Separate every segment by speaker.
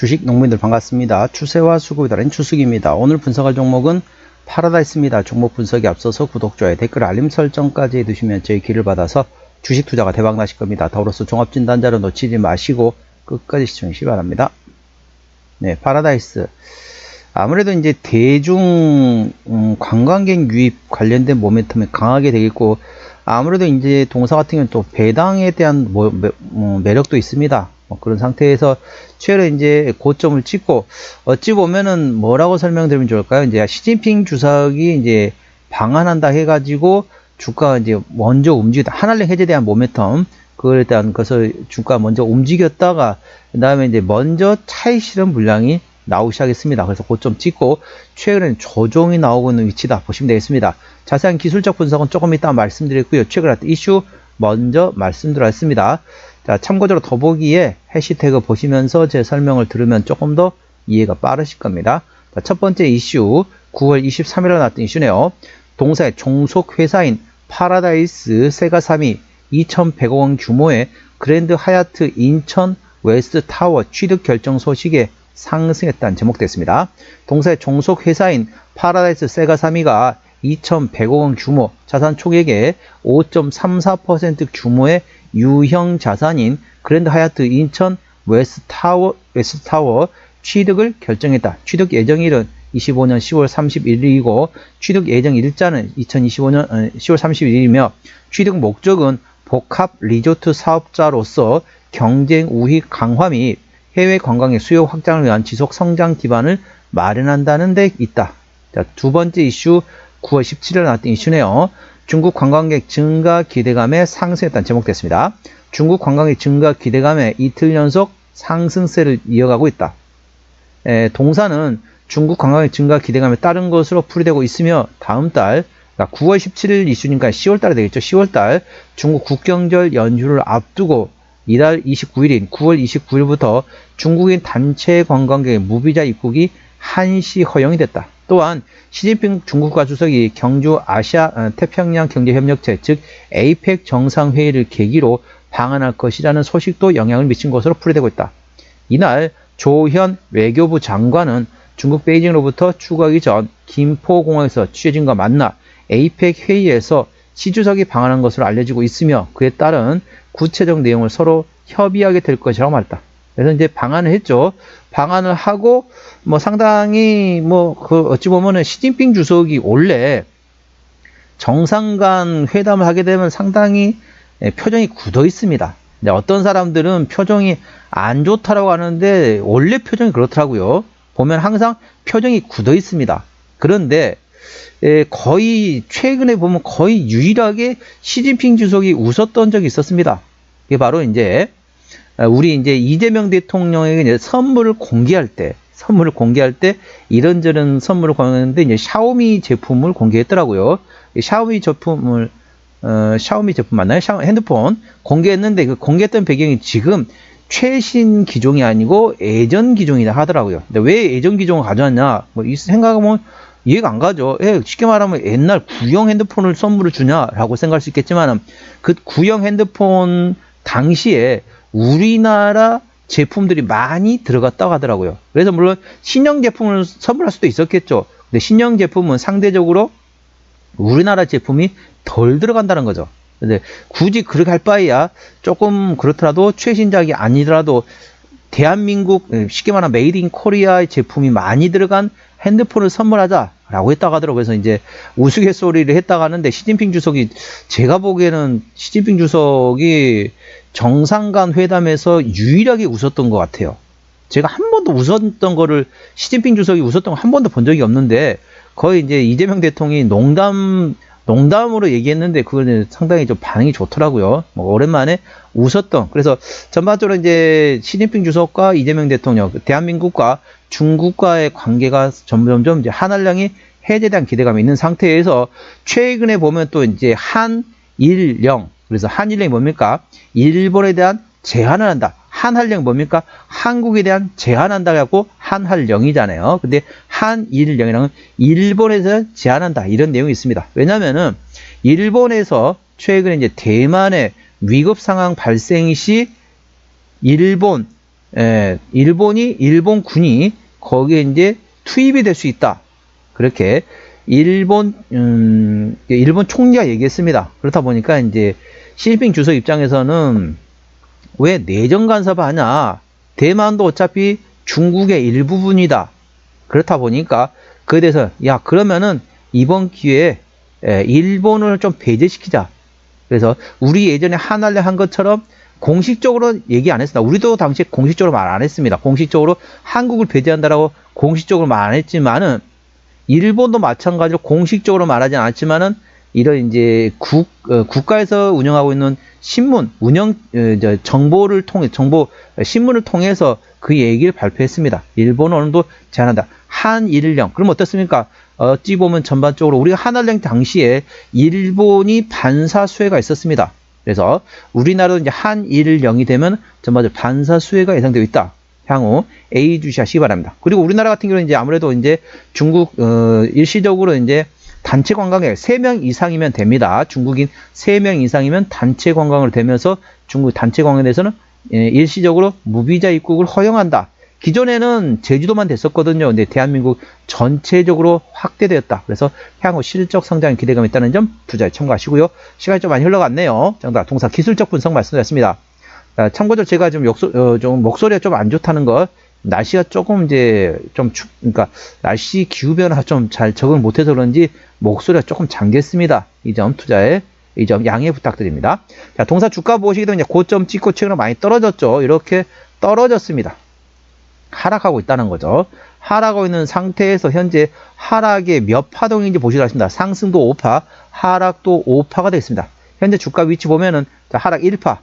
Speaker 1: 주식 농민들 반갑습니다. 추세와 수급에 따른 추석입니다. 오늘 분석할 종목은 파라다이스입니다. 종목 분석에 앞서서 구독, 좋아요, 댓글, 알림 설정까지 해두시면 저희 길을 받아서 주식 투자가 대박 나실 겁니다. 더불어서 종합진단자료 놓치지 마시고 끝까지 시청하시기 바랍니다. 네, 파라다이스. 아무래도 이제 대중 음, 관광객 유입 관련된 모멘텀이 강하게 되겠고 아무래도 이제 동사 같은 경우는 또 배당에 대한 뭐, 매, 음, 매력도 있습니다. 뭐 그런 상태에서 최근에 이제 고점을 찍고 어찌 보면은 뭐라고 설명드리면 좋을까요? 이제 시진핑 주석이 이제 방한한다 해가지고 주가가 이제 먼저 움직이다 한한령 해제에 대한 모멘텀 그거에 대한 것을 주가 먼저 움직였다가 그 다음에 이제 먼저 차익 실현 물량이 나오기 시작했습니다. 그래서 고점 찍고 최근엔 조정이 나오고 있는 위치다 보시면 되겠습니다. 자세한 기술적 분석은 조금 이따 말씀드렸고요. 최근 이슈 먼저 말씀드렸습니다. 자, 참고적으로 더보기에 해시태그 보시면서 제 설명을 들으면 조금 더 이해가 빠르실 겁니다. 자, 첫 번째 이슈 9월 23일에 나왔던 이슈네요. 동사의 종속 회사인 파라다이스 세가삼이 2,100억 원 규모의 그랜드 하얏트 인천 웨스트 타워 취득 결정 소식에 상승했다는 제목됐습니다. 동사의 종속 회사인 파라다이스 세가사미가 2,100억 원 규모 자산 총액의 5.34% 규모의 유형 자산인 그랜드 하얏트 인천 웨스타워 웨스타워 취득을 결정했다. 취득 예정일은 25년 10월 31일이고 취득 예정 일자는 2025년 10월 31일이며 취득 목적은 복합 리조트 사업자로서 경쟁 우위 강화 및 해외 관광의 수요 확장을 위한 지속 성장 기반을 마련한다는 데 있다. 자, 두 번째 이슈 9월 17일 나왔던 이슈네요. 중국 관광객 증가 기대감에 상승했다는 제목됐습니다. 중국 관광객 증가 기대감에 이틀 연속 상승세를 이어가고 있다. 에, 동사는 중국 관광객 증가 기대감에 따른 것으로 풀이되고 있으며 다음 달 9월 17일 이슈니까 10월 달에 되겠죠. 10월 달 중국 국경절 연휴를 앞두고 이달 29일인 9월 29일부터 중국인 단체 관광객의 무비자 입국이 한시 허용이 됐다. 또한 시진핑 중국 과 주석이 경주 아시아 어, 태평양 경제협력체 즉 에이펙 정상회의를 계기로 방한할 것이라는 소식도 영향을 미친 것으로 풀이되고 있다. 이날 조현 외교부 장관은 중국 베이징으로부터 출국하기 전 김포공항에서 취재진과 만나 에이펙 회의에서 시 주석이 방한한 것으로 알려지고 있으며 그에 따른 구체적 내용을 서로 협의하게 될 것이라고 말했다. 그래서 이제 방한을 했죠. 방한을 하고 뭐 상당히 뭐 그 어찌 보면은 시진핑 주석이 원래 정상 간 회담을 하게 되면 상당히 예, 표정이 굳어 있습니다. 어떤 사람들은 표정이 안 좋다라고 하는데 원래 표정이 그렇더라고요. 보면 항상 표정이 굳어 있습니다. 그런데 예, 거의 최근에 보면 거의 유일하게 시진핑 주석이 웃었던 적이 있었습니다. 그게 바로 이제 아, 우리 이제 이재명 대통령에게 이제 선물을 공개할 때, 선물을 공개할 때 이런저런 선물을 공개했는데 이제 샤오미 제품을 공개했더라고요. 샤오미 제품을 어, 샤오미 제품 맞나요? 샤오, 핸드폰 공개했는데 그 공개했던 배경이 지금 최신 기종이 아니고 예전 기종이다 하더라고요. 근데 왜 예전 기종을 가져왔냐? 뭐 생각하면 이해가 안 가죠. 예, 쉽게 말하면 옛날 구형 핸드폰을 선물을 주냐라고 생각할 수 있겠지만 그 구형 핸드폰 당시에 우리나라 제품들이 많이 들어갔다고 하더라고요. 그래서 물론 신형 제품을 선물할 수도 있었겠죠. 근데 신형 제품은 상대적으로 우리나라 제품이 덜 들어간다는 거죠. 근데 굳이 그렇게 할 바에야 조금 그렇더라도 최신작이 아니더라도 대한민국 쉽게 말하면 메이드 인 코리아의 제품이 많이 들어간 핸드폰을 선물하자라고 했다고 하더라고요. 그래서 이제 우스갯소리를 했다고 하는데 시진핑 주석이 제가 보기에는 시진핑 주석이 정상간 회담에서 유일하게 웃었던 것 같아요. 제가 한 번도 웃었던 거를 시진핑 주석이 웃었던 거 한 번도 본 적이 없는데 거의 이제 이재명 대통령이 농담 농담으로 얘기했는데 그거는 상당히 좀 반응이 좋더라고요. 뭐 오랜만에 웃었던. 그래서 전반적으로 이제 시진핑 주석과 이재명 대통령, 대한민국과 중국과의 관계가 점점점 이제 한한령이 해제에 대한 기대감이 있는 상태에서 최근에 보면 또 이제 한일령 그래서 한일령이 뭡니까? 일본에 대한 제한을 한다. 한한령 뭡니까? 한국에 대한 제한한다 고 한할령이잖아요. 근데 한일령이랑은 일본에서 제한한다. 이런 내용이 있습니다. 왜냐면은 일본에서 최근에 이제 대만의 위급 상황 발생 시 일본 에, 일본이 일본군이 거기에 이제 투입이 될 수 있다. 그렇게 일본 음, 일본 총리가 얘기했습니다. 그렇다 보니까 이제 시진핑 주석 입장에서는 왜 내정 간섭을 하냐? 대만도 어차피 중국의 일부분이다. 그렇다 보니까 그에 대해서 야 그러면은 이번 기회에 에, 일본을 좀 배제시키자. 그래서 우리 예전에 한할래 한 것처럼 공식적으로 얘기 안 했습니다. 우리도 당시에 공식적으로 말 안 했습니다. 공식적으로 한국을 배제한다라고 공식적으로 말 안 했지만은 일본도 마찬가지로 공식적으로 말하지 않았지만은 이런 이제 국 어, 국가에서 운영하고 있는 신문 운영 어, 저, 정보를 통해 정보 어, 신문을 통해서 그 얘기를 발표했습니다. 일본 언론도 제안한다. 한일령 그럼 어떻습니까? 어찌 보면 전반적으로 우리가 한일령 당시에 일본이 반사 수혜가 있었습니다. 그래서 우리나라도 이제 한일령이 되면 전반적으로 반사 수혜가 예상되어 있다. 향후 A 주시하시기 바랍니다. 그리고 우리나라 같은 경우는 이제 아무래도 이제 중국 어, 일시적으로 이제 단체 관광객 3명 이상이면 됩니다. 중국인 3명 이상이면 단체 관광을 되면서 중국 단체 관광에 대해서는 예, 일시적으로 무비자 입국을 허용한다. 기존에는 제주도만 됐었거든요. 근데 대한민국 전체적으로 확대되었다. 그래서 향후 실적 성장 기대감이 있다는 점 투자에 참고하시고요. 시간이 좀 많이 흘러갔네요. 정답 동사 기술적 분석 말씀드렸습니다. 아, 참고로 제가 좀, 욕소, 어, 좀 목소리가 좀 안 좋다는 것 날씨가 조금 이제 좀 춥, 그러니까 날씨 기후 변화 좀 잘 적응을 못해서 그런지 목소리가 조금 잠겼습니다. 이 점 투자에 이 점 양해 부탁드립니다. 자, 동사 주가 되면 이제 고점 찍고 최근에 많이 떨어졌죠. 이렇게 떨어졌습니다. 하락하고 있다는 거죠. 하락하고 있는 상태에서 현재 하락의 몇 파동인지 보시도록 하겠습니다. 상승도 5파, 하락도 5파가 되겠습니다. 현재 주가 위치 보면은 자, 하락 1파, 자,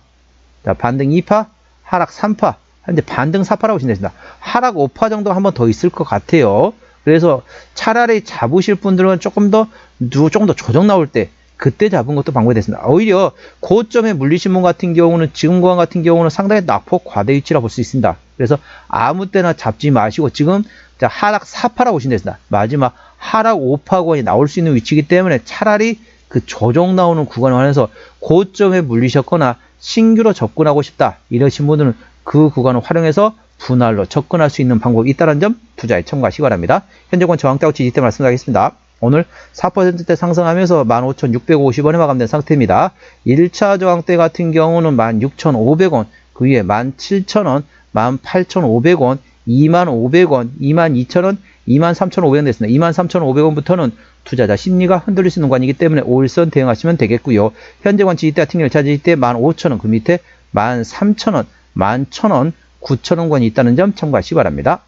Speaker 1: 반등 2파, 하락 3파, 현재 반등 4파라고 보시면 됩니다. 하락 5파 정도 한번 더 있을 것 같아요. 그래서 차라리 잡으실 분들은 조금 더, 조금 더 조정 나올 때, 그때 잡은 것도 방법이 됐습니다. 오히려 고점에 물리신 분 같은 경우는 지금 구간 같은 경우는 상당히 낙폭 과대 위치라고 볼수 있습니다. 그래서 아무 때나 잡지 마시고 지금 자, 하락 4파라고 보시면 됩니다. 마지막 하락 5파권이 나올 수 있는 위치이기 때문에 차라리 그 조정 나오는 구간을 활용해서 고점에 물리셨거나 신규로 접근하고 싶다 이러신 분들은 그 구간을 활용해서 분할로 접근할 수 있는 방법이 있다는 점 투자에 참고하시기 바랍니다. 현재권 저항대하고 지지대 말씀드리겠습니다. 오늘 4%대 상승하면서 15,650원에 마감된 상태입니다. 1차 저항대 같은 경우는 16,500원, 그 위에 17,000원, 18,500원, 25,500원, 22,000원, 23,500원 됐습니다. 23,500원부터는 투자자 심리가 흔들릴 수 있는 관이기 때문에 5일선 대응하시면 되겠고요. 현재관 지지대 같은 경우 1차 지지대 15,000원, 그 밑에 13,000원, 11,000원, 9,000원권이 있다는 점 참고하시기 바랍니다.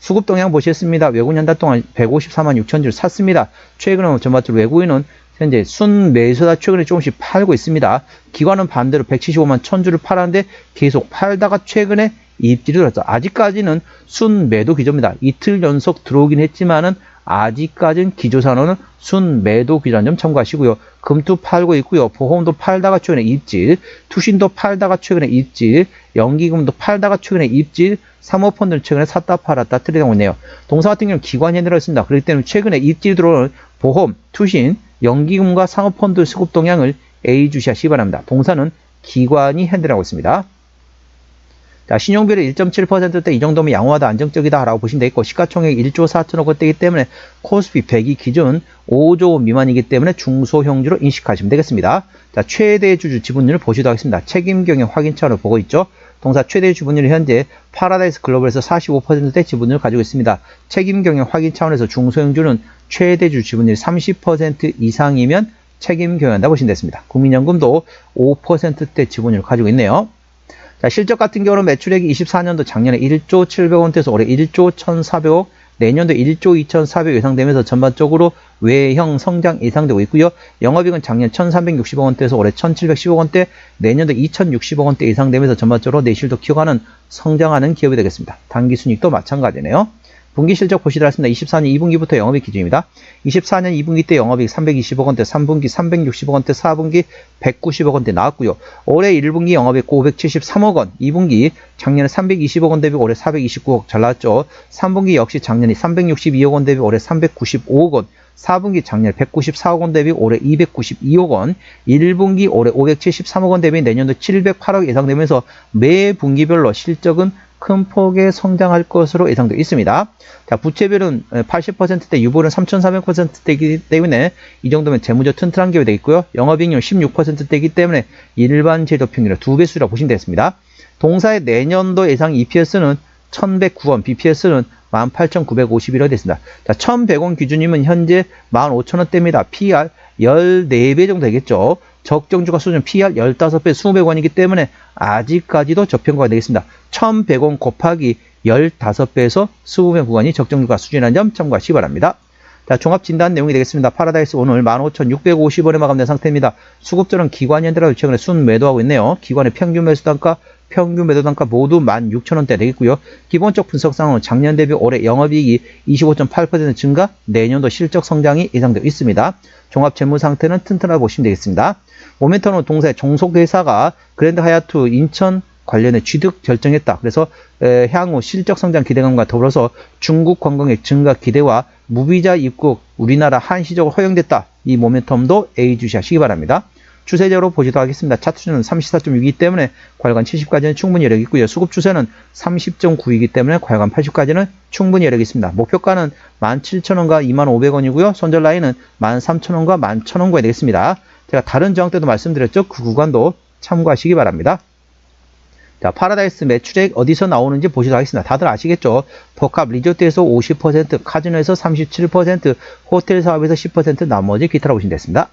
Speaker 1: 수급 동향 보시겠습니다. 외국인 한 달 동안 154만 6천 주를 샀습니다. 최근에 전반적으로 외국인은 현재 순 매수다 최근에 조금씩 팔고 있습니다. 기관은 반대로 175만 천 주를 팔았는데 계속 팔다가 최근에 입질이 들었죠. 아직까지는 순 매도 기조입니다. 이틀 연속 들어오긴 했지만은 아직까지는 기조산호는 순 매도 기조한 점 참고하시고요. 금투 팔고 있고요. 보험도 팔다가 최근에 입질, 투신도 팔다가 최근에 입질, 연기금도 팔다가 최근에 입질, 사모펀드는 최근에 샀다 팔았다 트레이딩하고 있네요. 동사 같은 경우는 기관이 들어있습니다. 그렇기 때문에 최근에 입질 들어오는 보험, 투신, 연기금과 사모펀드 수급 동향을 A 주시하시기 바랍니다. 동사는 기관이 핸들하고 있습니다. 자, 신용비율 1.7%대 이 정도면 양호하다 안정적이다 라고 보시면 되겠고 시가총액 1조 4천억 원대이기 때문에 코스피 100이 기준 5조 원 미만이기 때문에 중소형주로 인식하시면 되겠습니다. 자, 최대 주주 지분율을 보시도록 하겠습니다. 책임경영 확인 차로 보고 있죠. 동사 최대 지분율이 현재 파라다이스 글로벌에서 45%대 지분율을 가지고 있습니다. 책임 경영 확인 차원에서 중소형주는 최대 주 지분율이 30% 이상이면 책임 경영한다 보시면 되겠습니다. 국민연금도 5%대 지분율을 가지고 있네요. 자, 실적 같은 경우는 매출액이 24년도 작년에 1조 700원대에서 올해 1조 1,400억, 내년도 1조 2,400억 예상되면서 전반적으로 외형 성장 예상되고 있고요. 영업이익은 작년 1,360억 원대에서 올해 1,710억 원대, 내년도 2,060억 원대 예상되면서 전반적으로 내실도 키워가는 성장하는 기업이 되겠습니다. 단기 순익도 마찬가지네요. 분기 실적 보시도록 하겠습니다. 24년 2분기부터 영업이익 기준입니다. 24년 2분기 때 영업이익 320억 원대, 3분기 360억 원대, 4분기 190억 원대 나왔고요. 올해 1분기 영업이익 573억 원, 2분기 작년에 320억 원 대비 올해 429억 잘 나왔죠. 3분기 역시 작년에 362억 원 대비 올해 395억 원, 4분기 작년 194억 원 대비 올해 292억 원, 1분기 올해 573억 원 대비 내년도 708억 예상되면서 매 분기별로 실적은 큰 폭의 성장할 것으로 예상되고 있습니다. 자, 부채비율은 80%대, 유보는 3,400%대이기 때문에 이 정도면 재무적 튼튼한 기업이 되겠고요. 영업이익률 16%대이기 때문에 일반 제도 평균의 2배 수라 보시면 되겠습니다. 동사의 내년도 예상 EPS는 1109원, BPS는 18,951원 됐습니다. 자, 1,100원 기준이면 현재 15,000원대입니다. PR 14배 정도 되겠죠. 적정주가 수준 PR 15배 20배원이기 때문에 아직까지도 저평가가 되겠습니다. 1,100원 곱하기 15배에서 20배 구간이 적정주가 수준이라는 점 참고하시기 바랍니다. 자, 종합 진단 내용이 되겠습니다. 파라다이스 오늘 15,650원에 마감된 상태입니다. 수급자는 기관 현대라고 최근에 순 매도하고 있네요. 기관의 평균 매수 단가, 평균 매도 단가 모두 16,000원대 되겠고요. 기본적 분석상은 작년 대비 올해 영업이익이 25.8% 증가, 내년도 실적 성장이 예상되고 있습니다. 종합 재무 상태는 튼튼하고 보시면 되겠습니다. 모멘텀은 동사의 종속회사가 그랜드 하얏트 인천 관련해 취득 결정했다. 그래서 에, 향후 실적 성장 기대감과 더불어서 중국 관광객 증가 기대와 무비자 입국 우리나라 한시적으로 허용됐다. 이 모멘텀도 A 주시하시기 바랍니다. 추세적으로 보시도록 하겠습니다. 차트는 34.6이기 때문에 과열관 70까지는 충분히 여력이 있고요. 수급 추세는 30.9이기 때문에 과열관 80까지는 충분히 여력이 있습니다. 목표가는 17,000원과 25,500원이고요. 손절 라인은 13,000원과 11,000원과 되겠습니다. 제가 다른 저항 때도 말씀드렸죠. 그 구간도 참고하시기 바랍니다. 자, 파라다이스 매출액 어디서 나오는지 보시도록 하겠습니다. 다들 아시겠죠? 복합 리조트에서 50%, 카지노에서 37%, 호텔 사업에서 10%, 나머지 기타로 보시면 됐습니다.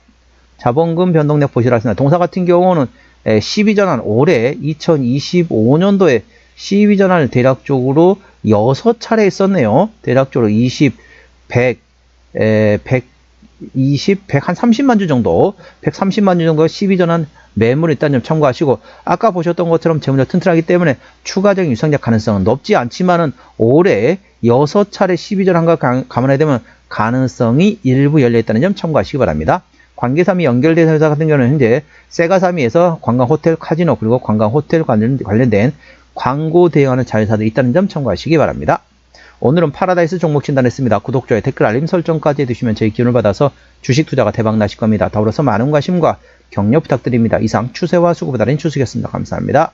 Speaker 1: 자본금 변동력 보시도록 하겠습니다. 동사 같은 경우는 12전환 올해 2025년도에 12전환을 대략적으로 6차례 했었네요. 대략적으로 20, 100, 에, 120, 100, 한 30만 주 정도, 130만 주 정도 12전환 매물이 있다는 점 참고하시고, 아까 보셨던 것처럼 재무적 튼튼하기 때문에 추가적인 유상작 가능성은 높지 않지만은 올해 6차례 12전환과 감안하게 되면 가능성이 일부 열려 있다는 점 참고하시기 바랍니다. 관계삼이 연결된 회사 같은 경우는 현재 세가삼이에서 관광 호텔 카지노 그리고 관광 호텔 관련, 관련된 광고 대행하는 자회사들이 있다는 점 참고하시기 바랍니다. 오늘은 파라다이스 종목 진단했습니다. 구독, 좋아요, 댓글, 알림 설정까지 해두시면 저희 기운을 받아서 주식 투자가 대박 나실 겁니다. 더불어서 많은 관심과 격려 부탁드립니다. 이상 추세와 수급을 다른 추석이었습니다. 감사합니다.